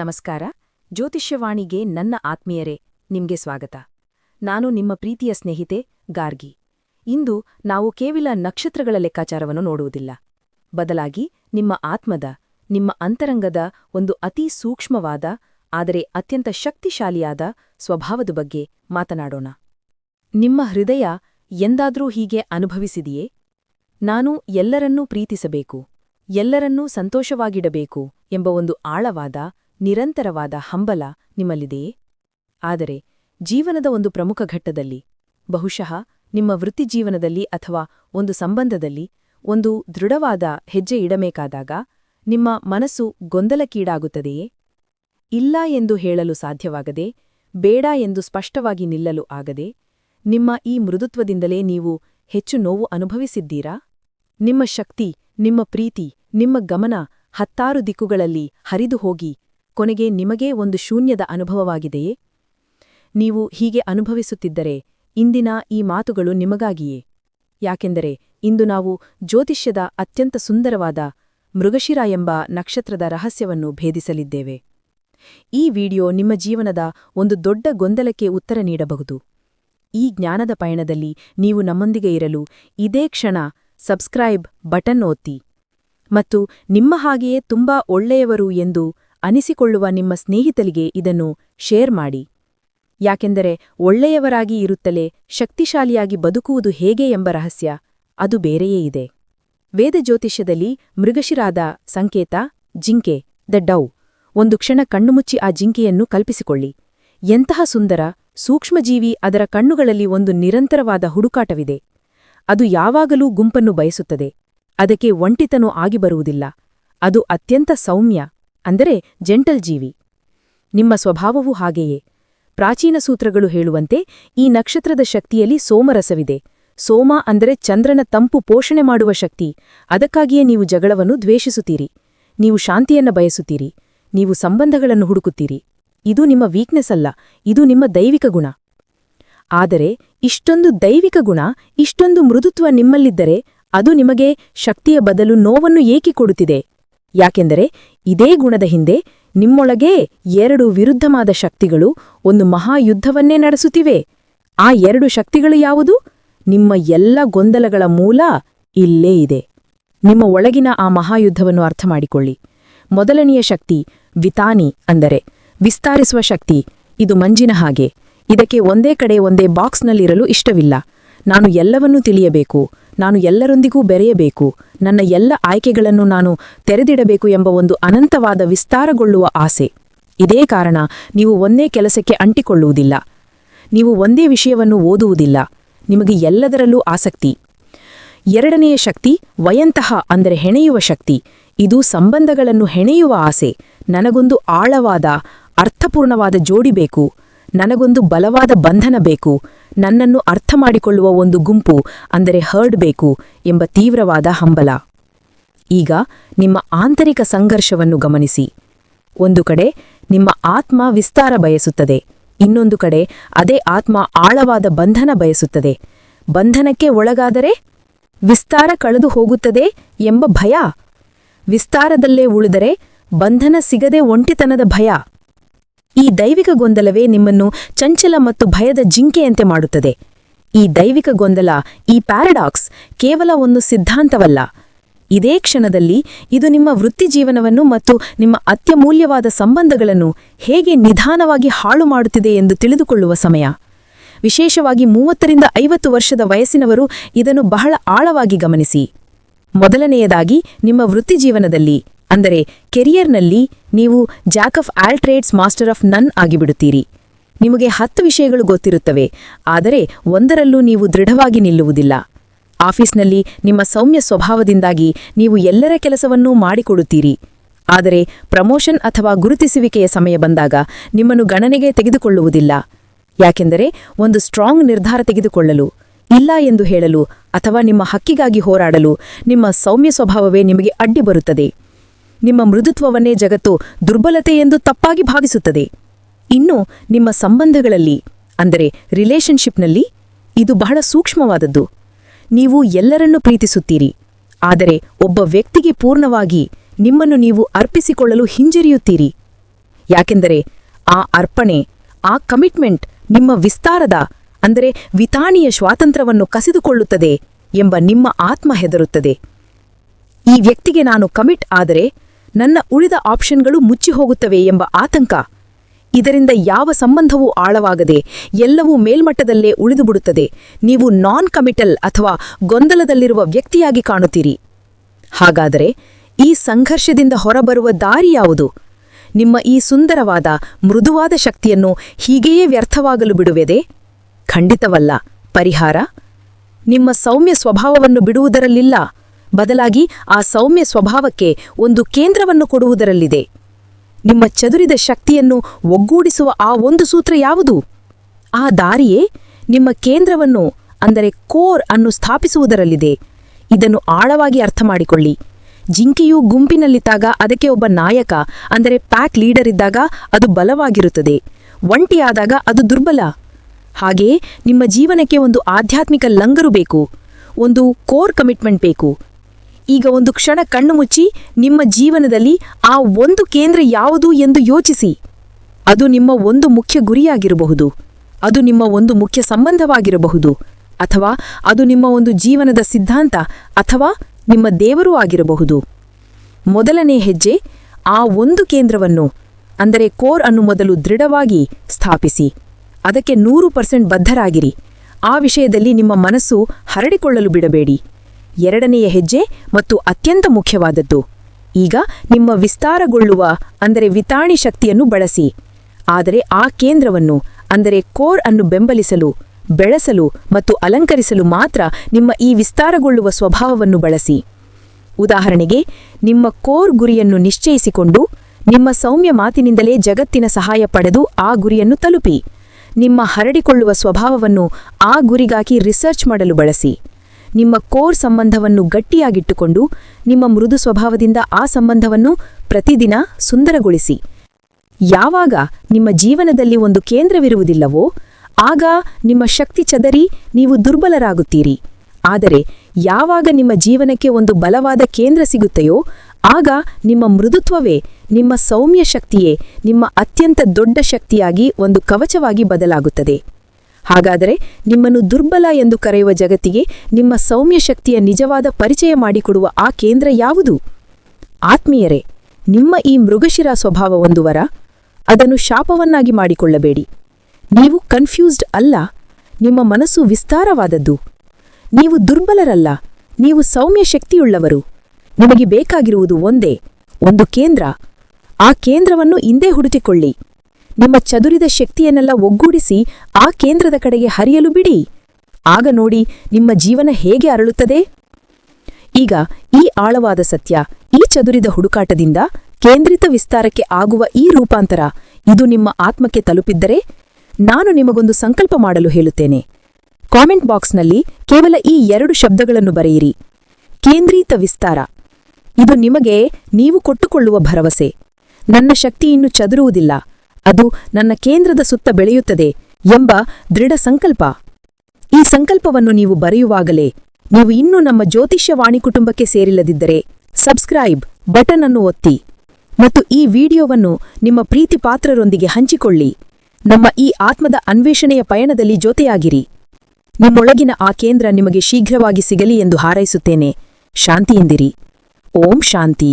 ನಮಸ್ಕಾರ. ಜ್ಯೋತಿಷ್ಯವಾಣಿಗೆ ನನ್ನ ಆತ್ಮೀಯರೇ, ನಿಮ್ಗೆ ಸ್ವಾಗತ. ನಾನು ನಿಮ್ಮ ಪ್ರೀತಿಯ ಸ್ನೇಹಿತೆ, ಗಾರ್ಗಿ. ಇಂದು ನಾವು ಕೇವಲ ನಕ್ಷತ್ರಗಳ ಲೆಕ್ಕಾಚಾರವನ್ನು ನೋಡುವುದಿಲ್ಲ. ಬದಲಾಗಿ, ನಿಮ್ಮ ಆತ್ಮದ, ನಿಮ್ಮ ಅಂತರಂಗದ ಒಂದು ಅತಿ ಸೂಕ್ಷ್ಮವಾದ, ಆದರೆ ಅತ್ಯಂತ ಶಕ್ತಿಶಾಲಿಯಾದ ಸ್ವಭಾವದ ಬಗ್ಗೆ ಮಾತನಾಡೋಣ. ನಿಮ್ಮ ಹೃದಯ ಎಂದಾದರೂ ಹೀಗೆ ಅನುಭವಿಸಿದೆಯೇ? ನಾನು ಎಲ್ಲರನ್ನೂ ಪ್ರೀತಿಸಬೇಕು, ಎಲ್ಲರನ್ನೂ ಸಂತೋಷವಾಗಿಡಬೇಕು ಎಂಬ ಒಂದು ಆಳವಾದ ನಿರಂತರವಾದ ಹಂಬಲ ನಿಮ್ಮಲ್ಲಿದೆಯೇ? ಆದರೆ ಜೀವನದ ಒಂದು ಪ್ರಮುಖ ಘಟ್ಟದಲ್ಲಿ, ಬಹುಶಃ ನಿಮ್ಮ ವೃತ್ತಿಜೀವನದಲ್ಲಿ ಅಥವಾ ಒಂದು ಸಂಬಂಧದಲ್ಲಿ ಒಂದು ದೃಢವಾದ ಹೆಜ್ಜೆ ಇಡಬೇಕಾದಾಗ ನಿಮ್ಮ ಮನಸ್ಸು ಗೊಂದಲಕ್ಕೀಡಾಗುತ್ತದೆಯೇ? ಇಲ್ಲ ಎಂದು ಹೇಳಲು ಸಾಧ್ಯವಾಗದೆ, ಬೇಡ ಎಂದು ಸ್ಪಷ್ಟವಾಗಿ ನಿಲ್ಲಲು ಆಗದೆ, ನಿಮ್ಮ ಈ ಮೃದುತ್ವದಿಂದಲೇ ನೀವು ಹೆಚ್ಚು ನೋವು ಅನುಭವಿಸಿದ್ದೀರಾ? ನಿಮ್ಮ ಶಕ್ತಿ, ನಿಮ್ಮ ಪ್ರೀತಿ, ನಿಮ್ಮ ಗಮನ ಹತ್ತಾರು ದಿಕ್ಕುಗಳಲ್ಲಿ ಹರಿದು ಹೋಗಿ ಕೊನೆಗೆ ನಿಮಗೇ ಒಂದು ಶೂನ್ಯದ ಅನುಭವವಾಗಿದೆಯೇ? ನೀವು ಹೀಗೆ ಅನುಭವಿಸುತ್ತಿದ್ದರೆ ಇಂದಿನ ಈ ಮಾತುಗಳು ನಿಮಗಾಗಿಯೇ. ಯಾಕೆಂದರೆ ಇಂದು ನಾವು ಜ್ಯೋತಿಷ್ಯದ ಅತ್ಯಂತ ಸುಂದರವಾದ ಮೃಗಶಿರ ಎಂಬ ನಕ್ಷತ್ರದ ರಹಸ್ಯವನ್ನು ಭೇದಿಸಲಿದ್ದೇವೆ. ಈ ವಿಡಿಯೋ ನಿಮ್ಮ ಜೀವನದ ಒಂದು ದೊಡ್ಡ ಗೊಂದಲಕ್ಕೆ ಉತ್ತರ ನೀಡಬಹುದು. ಈ ಜ್ಞಾನದ ಪಯಣದಲ್ಲಿ ನೀವು ನಮ್ಮೊಂದಿಗೆ ಇರಲು ಇದೇ ಕ್ಷಣ ಸಬ್ಸ್ಕ್ರೈಬ್ ಬಟನ್ ಒತ್ತಿ ಮತ್ತು ನಿಮ್ಮ ಹಾಗೆಯೇ ತುಂಬಾ ಒಳ್ಳೆಯವರು ಎಂದು ಅನಿಸಿಕೊಳ್ಳುವ ನಿಮ್ಮ ಸ್ನೇಹಿತರಿಗೆ ಇದನ್ನು ಶೇರ್ ಮಾಡಿ. ಯಾಕೆಂದರೆ ಒಳ್ಳೆಯವರಾಗಿ ಇರುತ್ತಲೇ ಶಕ್ತಿಶಾಲಿಯಾಗಿ ಬದುಕುವುದು ಹೇಗೆ ಎಂಬ ರಹಸ್ಯ ಅದು ಬೇರೆಯೇ ಇದೆ. ವೇದ ಜ್ಯೋತಿಷ್ಯದಲ್ಲಿ ಮೃಗಶಿರಾದ ಸಂಕೇತ, ಜಿಂಕೆ, ದ ಡೌ, ಒಂದು ಕ್ಷಣ ಕಣ್ಣುಮುಚ್ಚಿ ಆ ಜಿಂಕೆಯನ್ನು ಕಲ್ಪಿಸಿಕೊಳ್ಳಿ. ಎಂತಹ ಸುಂದರ, ಸೂಕ್ಷ್ಮಜೀವಿ ಅದರ ಕಣ್ಣುಗಳಲ್ಲಿ ಒಂದು ನಿರಂತರವಾದ ಹುಡುಕಾಟವಿದೆ. ಅದು ಯಾವಾಗಲೂ ಗುಂಪನ್ನು ಬಯಸುತ್ತದೆ. ಅದಕ್ಕೆ ಒಂಟಿತನೂ ಆಗಿ ಬರುವುದಿಲ್ಲ. ಅದು ಅತ್ಯಂತ ಸೌಮ್ಯ ಅಂದರೆ ಜೆಂಟಲ್ ಜೀವಿ. ನಿಮ್ಮ ಸ್ವಭಾವವೂ ಹಾಗೆಯೇ. ಪ್ರಾಚೀನ ಸೂತ್ರಗಳು ಹೇಳುವಂತೆ ಈ ನಕ್ಷತ್ರದ ಶಕ್ತಿಯಲ್ಲಿ ಸೋಮರಸವಿದೆ. ಸೋಮ ಅಂದರೆ ಚಂದ್ರನ ತಂಪು ಪೋಷಣೆ ಮಾಡುವ ಶಕ್ತಿ. ಅದಕ್ಕಾಗಿಯೇ ನೀವು ಜಗಳವನ್ನು ದ್ವೇಷಿಸುತ್ತೀರಿ. ನೀವು ಶಾಂತಿಯನ್ನು ಬಯಸುತ್ತೀರಿ. ನೀವು ಸಂಬಂಧಗಳನ್ನು ಹುಡುಕುತ್ತೀರಿ. ಇದು ನಿಮ್ಮ ವೀಕ್ನೆಸ್ ಅಲ್ಲ. ಇದು ನಿಮ್ಮ ದೈವಿಕ ಗುಣ. ಆದರೆ ಇಷ್ಟೊಂದು ದೈವಿಕ ಗುಣ, ಇಷ್ಟೊಂದು ಮೃದುತ್ವ ನಿಮ್ಮಲ್ಲಿದ್ದರೆ ಅದು ನಿಮಗೆ ಶಕ್ತಿಯ ಬದಲು ನೋವನ್ನು ಏಕೆ ಕೊಡುತ್ತಿದೆ? ಯಾಕೆಂದರೆ ಇದೇ ಗುಣದ ಹಿಂದೆ ನಿಮ್ಮೊಳಗೇ ಎರಡು ವಿರುದ್ಧವಾದ ಶಕ್ತಿಗಳು ಒಂದು ಮಹಾಯುದ್ಧವನ್ನೇ ನಡೆಸುತ್ತಿವೆ. ಆ ಎರಡು ಶಕ್ತಿಗಳು ಯಾವುದು? ನಿಮ್ಮ ಎಲ್ಲ ಗೊಂದಲಗಳ ಮೂಲ ಇಲ್ಲೇ ಇದೆ. ನಿಮ್ಮ ಒಳಗಿನ ಆ ಮಹಾಯುದ್ಧವನ್ನು ಅರ್ಥಮಾಡಿಕೊಳ್ಳಿ. ಮೊದಲನೆಯ ಶಕ್ತಿ ವಿತಾನಿ ಅಂದರೆ ವಿಸ್ತಾರಿಸುವ ಶಕ್ತಿ. ಇದು ಮಂಜಿನ ಹಾಗೆ. ಇದಕ್ಕೆ ಒಂದೇ ಕಡೆ ಒಂದೇ ಬಾಕ್ಸ್ನಲ್ಲಿರಲು ಇಷ್ಟವಿಲ್ಲ. ನಾನು ಎಲ್ಲವನ್ನೂ ತಿಳಿಯಬೇಕು. ನಾನು ಎಲ್ಲರೊಂದಿಗೂ ಬೆರೆಯಬೇಕು. ನನ್ನ ಎಲ್ಲ ಆಯ್ಕೆಗಳನ್ನು ನಾನು ತೆರೆದಿಡಬೇಕು ಎಂಬ ಒಂದು ಅನಂತವಾದ ವಿಸ್ತಾರಗೊಳ್ಳುವ ಆಸೆ. ಇದೇ ಕಾರಣ ನೀವು ಒಂದೇ ಕೆಲಸಕ್ಕೆ ಅಂಟಿಕೊಳ್ಳುವುದಿಲ್ಲ. ನೀವು ಒಂದೇ ವಿಷಯವನ್ನು ಓದುವುದಿಲ್ಲ. ನಿಮಗೆ ಎಲ್ಲದರಲ್ಲೂ ಆಸಕ್ತಿ. ಎರಡನೆಯ ಶಕ್ತಿ, ವಯಂತಹ ಅಂದರೆ ಹೆಣೆಯುವ ಶಕ್ತಿ. ಇದು ಸಂಬಂಧಗಳನ್ನು ಹೆಣೆಯುವ ಆಸೆ. ನನಗೊಂದು ಆಳವಾದ, ಅರ್ಥಪೂರ್ಣವಾದ ಜೋಡಿ ಬೇಕು. ನನಗೊಂದು ಬಲವಾದ ಬಂಧನ ಬೇಕು, ನನ್ನನ್ನು ಅರ್ಥ ಮಾಡಿಕೊಳ್ಳುವ ಒಂದು ಗುಂಪು, ಅಂದರೆ ಹರ್ಡ್ ಬೇಕು ಎಂಬ ತೀವ್ರವಾದ ಹಂಬಲ. ಈಗ ನಿಮ್ಮ ಆಂತರಿಕ ಸಂಘರ್ಷವನ್ನು ಗಮನಿಸಿ. ಒಂದು ಕಡೆ ನಿಮ್ಮ ಆತ್ಮ ವಿಸ್ತಾರ ಬಯಸುತ್ತದೆ, ಇನ್ನೊಂದು ಕಡೆ ಅದೇ ಆತ್ಮ ಆಳವಾದ ಬಂಧನ ಬಯಸುತ್ತದೆ. ಬಂಧನಕ್ಕೆ ಒಳಗಾದರೆ ವಿಸ್ತಾರ ಕಳೆದು ಹೋಗುತ್ತದೆ ಎಂಬ ಭಯ. ವಿಸ್ತಾರದಲ್ಲೇ ಉಳಿದರೆ ಬಂಧನ ಸಿಗದೆ ಒಂಟಿತನದ ಭಯ. ಈ ದೈವಿಕ ಗೊಂದಲವೇ ನಿಮ್ಮನ್ನು ಚಂಚಲ ಮತ್ತು ಭಯದ ಜಿಂಕೆಯಂತೆ ಮಾಡುತ್ತದೆ. ಈ ದೈವಿಕ ಗೊಂದಲ, ಈ ಪ್ಯಾರಡಾಕ್ಸ್ ಕೇವಲ ಒಂದು ಸಿದ್ಧಾಂತವಲ್ಲ. ಇದೇ ಕ್ಷಣದಲ್ಲಿ ಇದು ನಿಮ್ಮ ವೃತ್ತಿಜೀವನವನ್ನು ಮತ್ತು ನಿಮ್ಮ ಅತ್ಯಮೂಲ್ಯವಾದ ಸಂಬಂಧಗಳನ್ನು ಹೇಗೆ ನಿಧಾನವಾಗಿ ಹಾಳು ಮಾಡುತ್ತಿದೆ ಎಂದು ತಿಳಿದುಕೊಳ್ಳುವ ಸಮಯ. ವಿಶೇಷವಾಗಿ ಮೂವತ್ತರಿಂದ ಐವತ್ತು ವರ್ಷದ ವಯಸ್ಸಿನವರು ಇದನ್ನು ಬಹಳ ಆಳವಾಗಿ ಗಮನಿಸಿ. ಮೊದಲನೆಯದಾಗಿ ನಿಮ್ಮ ವೃತ್ತಿಜೀವನದಲ್ಲಿ ಅಂದರೆ ಕೆರಿಯರ್ನಲ್ಲಿ ನೀವು jack of all trades, master of none ಆಗಿಬಿಡುತ್ತೀರಿ. ನಿಮಗೆ ಹತ್ತು ವಿಷಯಗಳು ಗೊತ್ತಿರುತ್ತವೆ, ಆದರೆ ಒಂದರಲ್ಲೂ ನೀವು ದೃಢವಾಗಿ ನಿಲ್ಲುವುದಿಲ್ಲ. ಆಫೀಸ್ನಲ್ಲಿ ನಿಮ್ಮ ಸೌಮ್ಯ ಸ್ವಭಾವದಿಂದಾಗಿ ನೀವು ಎಲ್ಲರ ಕೆಲಸವನ್ನೂ ಮಾಡಿಕೊಡುತ್ತೀರಿ. ಆದರೆ ಪ್ರಮೋಷನ್ ಅಥವಾ ಗುರುತಿಸುವಿಕೆಯ ಸಮಯ ಬಂದಾಗ ನಿಮ್ಮನ್ನು ಗಣನೆಗೆ ತೆಗೆದುಕೊಳ್ಳುವುದಿಲ್ಲ. ಯಾಕೆಂದರೆ ಒಂದು ಸ್ಟ್ರಾಂಗ್ ನಿರ್ಧಾರ ತೆಗೆದುಕೊಳ್ಳಲು, ಇಲ್ಲ ಎಂದು ಹೇಳಲು ಅಥವಾ ನಿಮ್ಮ ಹಕ್ಕಿಗಾಗಿ ಹೋರಾಡಲು ನಿಮ್ಮ ಸೌಮ್ಯ ಸ್ವಭಾವವೇ ನಿಮಗೆ ಅಡ್ಡಿ ಬರುತ್ತದೆ. ನಿಮ್ಮ ಮೃದುತ್ವವನ್ನೇ ಜಗತ್ತು ದುರ್ಬಲತೆ ಎಂದು ತಪ್ಪಾಗಿ ಭಾವಿಸುತ್ತದೆ. ಇನ್ನು ನಿಮ್ಮ ಸಂಬಂಧಗಳಲ್ಲಿ, ಅಂದರೆ ರಿಲೇಷನ್ಶಿಪ್ನಲ್ಲಿ ಇದು ಬಹಳ ಸೂಕ್ಷ್ಮವಾದದ್ದು. ನೀವು ಎಲ್ಲರನ್ನೂ ಪ್ರೀತಿಸುತ್ತೀರಿ. ಆದರೆ ಒಬ್ಬ ವ್ಯಕ್ತಿಗೆ ಪೂರ್ಣವಾಗಿ ನಿಮ್ಮನ್ನು ನೀವು ಅರ್ಪಿಸಿಕೊಳ್ಳಲು ಹಿಂಜರಿಯುತ್ತೀರಿ. ಯಾಕೆಂದರೆ ಆ ಅರ್ಪಣೆ, ಆ ಕಮಿಟ್ಮೆಂಟ್ ನಿಮ್ಮ ವಿಸ್ತಾರದ, ಅಂದರೆ ವಿತಾಣಿಯ ಸ್ವಾತಂತ್ರ್ಯವನ್ನು ಕಸಿದುಕೊಳ್ಳುತ್ತದೆ ಎಂಬ ನಿಮ್ಮ ಆತ್ಮ ಹೆದರುತ್ತದೆ. ಈ ವ್ಯಕ್ತಿಗೆ ನಾನು ಕಮಿಟ್ ಆದರೆ ನನ್ನ ಉಳಿದ ಆಪ್ಷನ್ಗಳು ಮುಚ್ಚಿ ಹೋಗುತ್ತವೆ ಎಂಬ ಆತಂಕ. ಇದರಿಂದ ಯಾವ ಸಂಬಂಧವೂ ಆಳವಾಗದೆ ಎಲ್ಲವೂ ಮೇಲ್ಮಟ್ಟದಲ್ಲೇ ಉಳಿದುಬಿಡುತ್ತದೆ ನೀವು ನಾನ್ ಕಮಿಟಲ್ ಅಥವಾ ಗೊಂದಲದಲ್ಲಿರುವ ವ್ಯಕ್ತಿಯಾಗಿ ಕಾಣುತ್ತೀರಿ. ಹಾಗಾದರೆ ಈ ಸಂಘರ್ಷದಿಂದ ಹೊರಬರುವ ದಾರಿ ಯಾವುದು? ನಿಮ್ಮ ಈ ಸುಂದರವಾದ, ಮೃದುವಾದ ಶಕ್ತಿಯನ್ನು ಹೀಗೆಯೇ ವ್ಯರ್ಥವಾಗಲು ಬಿಡುವೆದೆ? ಖಂಡಿತವಲ್ಲ. ಪರಿಹಾರ? ನಿಮ್ಮ ಸೌಮ್ಯ ಸ್ವಭಾವವನ್ನು ಬಿಡುವುದರಲ್ಲಿಲ್ಲ. ಬದಲಾಗಿ ಆ ಸೌಮ್ಯ ಸ್ವಭಾವಕ್ಕೆ ಒಂದು ಕೇಂದ್ರವನ್ನು ಕೊಡುವುದರಲ್ಲಿದೆ. ನಿಮ್ಮ ಚದುರಿದ ಶಕ್ತಿಯನ್ನು ಒಗ್ಗೂಡಿಸುವ ಆ ಒಂದು ಸೂತ್ರ ಯಾವುದು? ಆ ದಾರಿಯೇ ನಿಮ್ಮ ಕೇಂದ್ರವನ್ನು, ಅಂದರೆ ಕೋರ್ ಅನ್ನು ಸ್ಥಾಪಿಸುವುದರಲ್ಲಿದೆ. ಇದನ್ನು ಆಳವಾಗಿ ಅರ್ಥ ಮಾಡಿಕೊಳ್ಳಿ ಜಿಂಕೆಯು ಗುಂಪಿನಲ್ಲಿದ್ದಾಗ ಅದಕ್ಕೆ ಒಬ್ಬ ನಾಯಕ, ಅಂದರೆ ಪ್ಯಾಕ್ ಲೀಡರ್ ಇದ್ದಾಗ ಅದು ಬಲವಾಗಿರುತ್ತದೆ. ಒಂಟಿಯಾದಾಗ ಅದು ದುರ್ಬಲ. ಹಾಗೆಯೇ ನಿಮ್ಮ ಜೀವನಕ್ಕೆ ಒಂದು ಆಧ್ಯಾತ್ಮಿಕ ಲಂಗರು ಬೇಕು. ಒಂದು ಕೋರ್ ಕಮಿಟ್ಮೆಂಟ್ ಬೇಕು. ಈಗ ಒಂದು ಕ್ಷಣ ಕಣ್ಣು ಮುಚ್ಚಿ ನಿಮ್ಮ ಜೀವನದಲ್ಲಿ ಆ ಒಂದು ಕೇಂದ್ರ ಯಾವುದು ಎಂದು ಯೋಚಿಸಿ. ಅದು ನಿಮ್ಮ ಒಂದು ಮುಖ್ಯ ಗುರಿಯಾಗಿರಬಹುದು. ಅದು ನಿಮ್ಮ ಒಂದು ಮುಖ್ಯ ಸಂಬಂಧವಾಗಿರಬಹುದು. ಅಥವಾ ಅದು ನಿಮ್ಮ ಒಂದು ಜೀವನದ ಸಿದ್ಧಾಂತ ಅಥವಾ ನಿಮ್ಮ ದೇವರೂ ಆಗಿರಬಹುದು. ಮೊದಲನೇ ಹೆಜ್ಜೆ, ಆ ಒಂದು ಕೇಂದ್ರವನ್ನು, ಅಂದರೆ ಕೋರ್ ಅನ್ನು ಮೊದಲು ದೃಢವಾಗಿ ಸ್ಥಾಪಿಸಿ. ಅದಕ್ಕೆ ನೂರು ಪರ್ಸೆಂಟ್ ಬದ್ಧರಾಗಿರಿ. ಆ ವಿಷಯದಲ್ಲಿ ನಿಮ್ಮ ಮನಸ್ಸು ಹರಡಿಕೊಳ್ಳಲು ಬಿಡಬೇಡಿ. ಎರಡನೆಯ ಹೆಜ್ಜೆ ಮತ್ತು ಅತ್ಯಂತ ಮುಖ್ಯವಾದದ್ದು. ಈಗ ನಿಮ್ಮ ವಿಸ್ತಾರಗೊಳ್ಳುವ, ಅಂದರೆ ವಿತಾಣಿ ಶಕ್ತಿಯನ್ನು ಬಳಸಿ. ಆದರೆ ಆ ಕೇಂದ್ರವನ್ನು, ಅಂದರೆ ಕೋರ್ ಅನ್ನು ಬೆಂಬಲಿಸಲು, ಬೆಳೆಸಲು ಮತ್ತು ಅಲಂಕರಿಸಲು ಮಾತ್ರ ನಿಮ್ಮ ಈ ವಿಸ್ತಾರಗೊಳ್ಳುವ ಸ್ವಭಾವವನ್ನು ಬಳಸಿ. ಉದಾಹರಣೆಗೆ, ನಿಮ್ಮ ಕೋರ್ ಗುರಿಯನ್ನು ನಿಶ್ಚಯಿಸಿಕೊಂಡು, ನಿಮ್ಮ ಸೌಮ್ಯ ಮಾತಿನಿಂದಲೇ ಜಗತ್ತಿನ ಸಹಾಯ ಪಡೆದು ಆ ಗುರಿಯನ್ನು ತಲುಪಿ. ನಿಮ್ಮ ಹರಡಿಕೊಳ್ಳುವ ಸ್ವಭಾವವನ್ನು ಆ ಗುರಿಗಾಗಿ ರಿಸರ್ಚ್ ಮಾಡಲು ಬಳಸಿ. ನಿಮ್ಮ ಕೋರ್ ಸಂಬಂಧವನ್ನು ಗಟ್ಟಿಯಾಗಿಟ್ಟುಕೊಂಡು ನಿಮ್ಮ ಮೃದು ಸ್ವಭಾವದಿಂದ ಆ ಸಂಬಂಧವನ್ನು ಪ್ರತಿದಿನ ಸುಂದರಗೊಳಿಸಿ. ಯಾವಾಗ ನಿಮ್ಮ ಜೀವನದಲ್ಲಿ ಒಂದು ಕೇಂದ್ರವಿರುವುದಿಲ್ಲವೋ, ಆಗ ನಿಮ್ಮ ಶಕ್ತಿ ಚದರಿ ನೀವು ದುರ್ಬಲರಾಗುತ್ತೀರಿ. ಆದರೆ ಯಾವಾಗ ನಿಮ್ಮ ಜೀವನಕ್ಕೆ ಒಂದು ಬಲವಾದ ಕೇಂದ್ರ ಸಿಗುತ್ತೆಯೋ, ಆಗ ನಿಮ್ಮ ಮೃದುತ್ವವೇ ನಿಮ್ಮ ಸೌಮ್ಯ ಶಕ್ತಿಯೇ ನಿಮ್ಮ ಅತ್ಯಂತ ದೊಡ್ಡ ಶಕ್ತಿಯಾಗಿ ಒಂದು ಕವಚವಾಗಿ ಬದಲಾಗುತ್ತದೆ. ಹಾಗಾದರೆ ನಿಮ್ಮನ್ನು ದುರ್ಬಲ ಎಂದು ಕರೆಯುವ ಜಗತ್ತಿಗೆ ನಿಮ್ಮ ಸೌಮ್ಯ ಶಕ್ತಿಯ ನಿಜವಾದ ಪರಿಚಯ ಮಾಡಿಕೊಡುವ ಆ ಕೇಂದ್ರ ಯಾವುದು? ಆತ್ಮೀಯರೇ, ನಿಮ್ಮ ಈ ಮೃಗಶಿರ ಸ್ವಭಾವ ಒಂದು ವರ. ಅದನ್ನು ಶಾಪವನ್ನಾಗಿ ಮಾಡಿಕೊಳ್ಳಬೇಡಿ. ನೀವು ಕನ್ಫ್ಯೂಸ್ಡ್ ಅಲ್ಲ, ನಿಮ್ಮ ಮನಸ್ಸು ವಿಸ್ತಾರವಾದದ್ದು. ನೀವು ದುರ್ಬಲರಲ್ಲ, ನೀವು ಸೌಮ್ಯ ಶಕ್ತಿಯುಳ್ಳವರು. ನಿಮಗೆ ಬೇಕಾಗಿರುವುದು ಒಂದೇ, ಒಂದು ಕೇಂದ್ರ. ಆ ಕೇಂದ್ರವನ್ನು ಇಂದೇ ಹುಡುಕಿಕೊಳ್ಳಿ. ನಿಮ್ಮ ಚದುರಿದ ಶಕ್ತಿಯನ್ನೆಲ್ಲ ಒಗ್ಗೂಡಿಸಿ ಆ ಕೇಂದ್ರದ ಕಡೆಗೆ ಹರಿಯಲು ಬಿಡಿ. ಆಗ ನೋಡಿ ನಿಮ್ಮ ಜೀವನ ಹೇಗೆ ಅರಳುತ್ತದೆ? ಈಗ ಈ ಆಳವಾದ ಸತ್ಯ, ಈ ಚದುರಿದ ಹುಡುಕಾಟದಿಂದ ಕೇಂದ್ರಿತ ವಿಸ್ತಾರಕ್ಕೆ ಆಗುವ ಈ ರೂಪಾಂತರ, ಇದು ನಿಮ್ಮ ಆತ್ಮಕ್ಕೆ ತಲುಪಿದ್ದರೆ ನಾನು ನಿಮಗೊಂದು ಸಂಕಲ್ಪ ಮಾಡಲು ಹೇಳುತ್ತೇನೆ. ಕಾಮೆಂಟ್ ಬಾಕ್ಸ್ನಲ್ಲಿ ಕೇವಲ ಈ ಎರಡು ಶಬ್ದಗಳನ್ನು ಬರೆಯಿರಿ. ಕೇಂದ್ರೀತ ವಿಸ್ತಾರ. ಇದು ನಿಮಗೆ ನೀವು ಕೊಟ್ಟುಕೊಳ್ಳುವ ಭರವಸೆ. ನನ್ನ ಶಕ್ತಿ ಇನ್ನು ಚದುರುವುದಿಲ್ಲ. ಅದು ನನ್ನ ಕೇಂದ್ರದ ಸುತ್ತ ಬೆಳೆಯುತ್ತದೆ ಎಂಬ ದೃಢ ಸಂಕಲ್ಪ. ಈ ಸಂಕಲ್ಪವನ್ನು ನೀವು ಬರೆಯುವಾಗಲೇ ನೀವು ಇನ್ನೂ ನಮ್ಮ ಜ್ಯೋತಿಷ್ಯವಾಣಿ ಕುಟುಂಬಕ್ಕೆ ಸೇರಿಲ್ಲದಿದ್ದರೆ ಸಬ್ಸ್ಕ್ರೈಬ್ ಬಟನ್ ಅನ್ನು ಒತ್ತಿ ಮತ್ತು ಈ ವಿಡಿಯೋವನ್ನು ನಿಮ್ಮ ಪ್ರೀತಿಪಾತ್ರರೊಂದಿಗೆ ಹಂಚಿಕೊಳ್ಳಿ. ನಮ್ಮ ಈ ಆತ್ಮದ ಅನ್ವೇಷಣೆಯ ಪಯಣದಲ್ಲಿ ಜೊತೆಯಾಗಿರಿ. ನಿಮ್ಮೊಳಗಿನ ಆ ಕೇಂದ್ರ ನಿಮಗೆ ಶೀಘ್ರವಾಗಿ ಸಿಗಲಿ ಎಂದು ಹಾರೈಸುತ್ತೇನೆ. ಶಾಂತಿಯಿಂದಿರಿ. ಓಂ ಶಾಂತಿ.